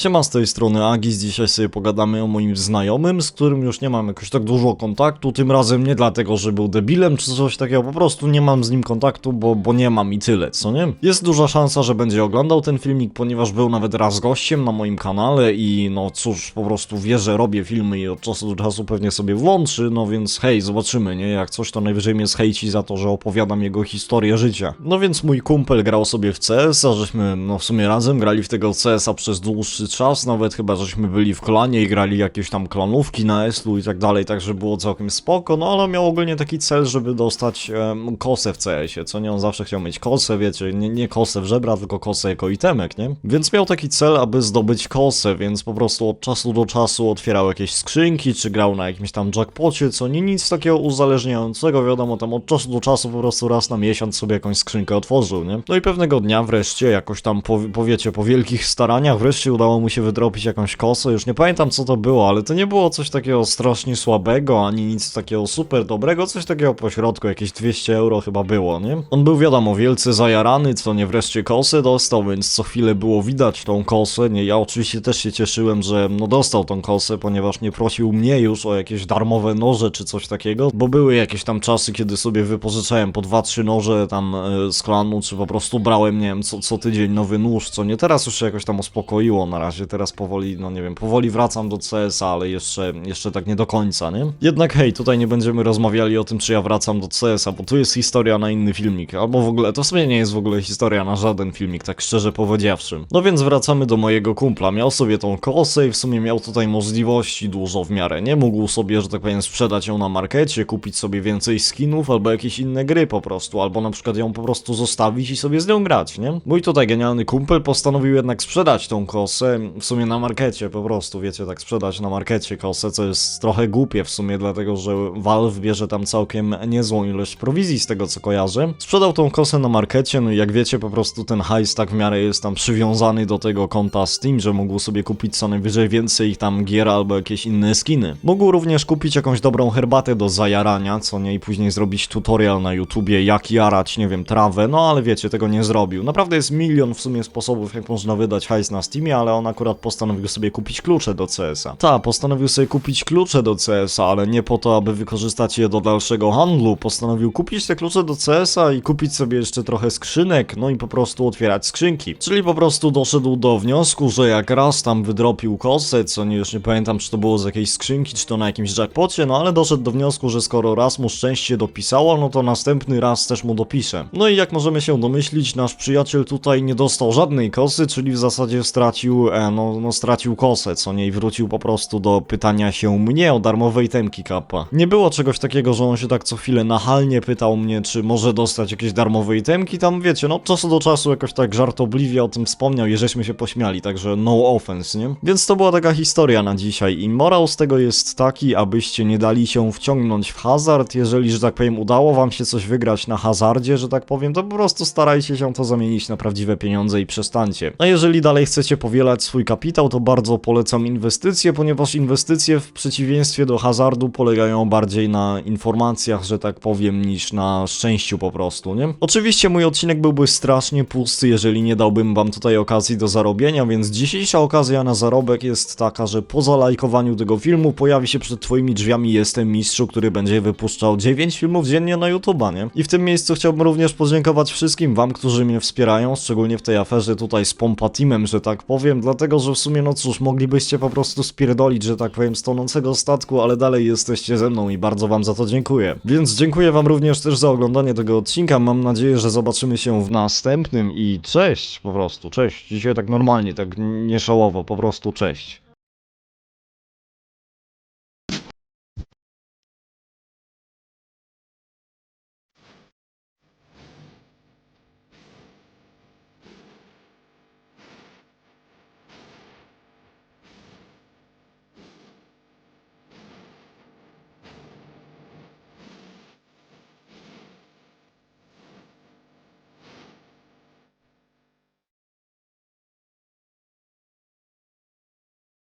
Siema z tej strony Agis, dzisiaj sobie pogadamy o moim znajomym, z którym już nie mam jakoś tak dużo kontaktu, tym razem nie dlatego, że był debilem czy coś takiego, po prostu nie mam z nim kontaktu, bo, bo nie mam i tyle, co nie? Jest duża szansa, że będzie oglądał ten filmik, ponieważ był nawet raz gościem na moim kanale i no cóż, po prostu wie, że robię filmy i od czasu do czasu pewnie sobie włączy, no więc hej, zobaczymy, nie? Jak coś to najwyżej mnie zhejci za to, że opowiadam jego historię życia. No więc mój kumpel grał sobie w CS, a żeśmy no w sumie razem grali w tego CS-a przez dłuższy czas, nawet chyba żeśmy byli w klanie i grali jakieś tam klanówki na Eslu i tak dalej, także było całkiem spoko, no ale miał ogólnie taki cel, żeby dostać em, kosę w CS-ie, co nie, on zawsze chciał mieć kosę, wiecie, nie, nie kosę w żebra, tylko kosę jako itemek, nie? Więc miał taki cel, aby zdobyć kosę, więc po prostu od czasu do czasu otwierał jakieś skrzynki, czy grał na jakimś tam jackpocie, co nie nic takiego uzależniającego, wiadomo, tam od czasu do czasu po prostu raz na miesiąc sobie jakąś skrzynkę otworzył, nie? No i pewnego dnia wreszcie, jakoś tam, po, powiecie, po wielkich staraniach, wreszcie udało mu się wydropić jakąś kosę, już nie pamiętam co to było, ale to nie było coś takiego strasznie słabego, ani nic takiego super dobrego, coś takiego po środku, jakieś 200 euro chyba było, nie? On był wiadomo wielce zajarany, co nie wreszcie kosę dostał, więc co chwilę było widać tą kosę, nie? Ja oczywiście też się cieszyłem, że no dostał tą kosę, ponieważ nie prosił mnie już o jakieś darmowe noże czy coś takiego, bo były jakieś tam czasy, kiedy sobie wypożyczałem po 2-3 noże tam e, z klanu, czy po prostu brałem, nie wiem, co, co tydzień nowy nóż, co nie? Teraz już się jakoś tam uspokoiło na razie, teraz powoli, no nie wiem, powoli wracam do CS-a, ale jeszcze, jeszcze tak nie do końca, nie? Jednak hej, tutaj nie będziemy rozmawiali o tym, czy ja wracam do CS-a, bo tu jest historia na inny filmik, albo w ogóle, to w sumie nie jest w ogóle historia na żaden filmik, tak szczerze powiedziawszy. No więc wracamy do mojego kumpla, miał sobie tą kosę i w sumie miał tutaj możliwości dużo w miarę, nie? Mógł sobie, że tak powiem, sprzedać ją na markecie, kupić sobie więcej skinów, albo jakieś inne gry po prostu, albo na przykład ją po prostu zostawić i sobie z nią grać, nie? Mój tutaj genialny kumpel postanowił jednak sprzedać tą kosę, w sumie na markecie po prostu, wiecie, tak sprzedać na markecie kosę, co jest trochę głupie w sumie, dlatego że Valve bierze tam całkiem niezłą ilość prowizji z tego co kojarzę. Sprzedał tą kosę na markecie, no i jak wiecie, po prostu ten hajs tak w miarę jest tam przywiązany do tego konta Steam, że mógł sobie kupić co najwyżej więcej tam gier albo jakieś inne skiny. Mógł również kupić jakąś dobrą herbatę do zajarania, co nie, i później zrobić tutorial na YouTubie, jak jarać, nie wiem, trawę, no ale wiecie, tego nie zrobił. Naprawdę jest milion w sumie sposobów, jak można wydać hajs na Steamie, ale on akurat postanowił sobie kupić klucze do CS-a. Ta, postanowił sobie kupić klucze do CS-a, ale nie po to, aby wykorzystać je do dalszego handlu. Postanowił kupić te klucze do CS-a i kupić sobie jeszcze trochę skrzynek, no i po prostu otwierać skrzynki. Czyli po prostu doszedł do wniosku, że jak raz tam wydropił kosę, co nie, już nie pamiętam, czy to było z jakiejś skrzynki, czy to na jakimś jackpocie, no ale doszedł do wniosku, że skoro raz mu szczęście dopisało, no to następny raz też mu dopisze. No i jak możemy się domyślić, nasz przyjaciel tutaj nie dostał żadnej kosy, czyli w zasadzie stracił, no, no stracił kosę, co nie, i wrócił po prostu do pytania się mnie o darmowej temki kappa. Nie było czegoś takiego, że on się tak co chwilę nachalnie pytał mnie, czy może dostać jakieś darmowe itemki, tam wiecie, no od czasu do czasu jakoś tak żartobliwie o tym wspomniał i żeśmy się pośmiali, także no offense, nie? Więc to była taka historia na dzisiaj i morał z tego jest taki, abyście nie dali się wciągnąć w hazard, jeżeli, że tak powiem, udało wam się coś wygrać na hazardzie, że tak powiem, to po prostu starajcie się to zamienić na prawdziwe pieniądze i przestańcie. A jeżeli dalej chcecie powielać swój kapitał, to bardzo polecam inwestycje, ponieważ inwestycje w przeciwieństwie do hazardu polegają bardziej na informacjach, że tak powiem, niż na szczęściu po prostu, nie? Oczywiście mój odcinek byłby strasznie pusty, jeżeli nie dałbym wam tutaj okazji do zarobienia, więc dzisiejsza okazja na zarobek jest taka, że po zalajkowaniu tego filmu pojawi się przed twoimi drzwiami Jestem Mistrzu, który będzie wypuszczał 9 filmów dziennie na YouTube'a, nie? I w tym miejscu chciałbym również podziękować wszystkim wam, którzy mnie wspierają, szczególnie w tej aferze tutaj z Pompa Teamem, że tak powiem, dlatego, że w sumie, no cóż, moglibyście po prostu spierdolić, że tak powiem, z tonącego statku, ale dalej jesteście ze mną i bardzo wam za to dziękuję. Więc dziękuję wam również też za oglądanie tego odcinka, mam nadzieję, że zobaczymy się w następnym i cześć po prostu, cześć. Dzisiaj tak normalnie, tak nieszałowo, po prostu cześć.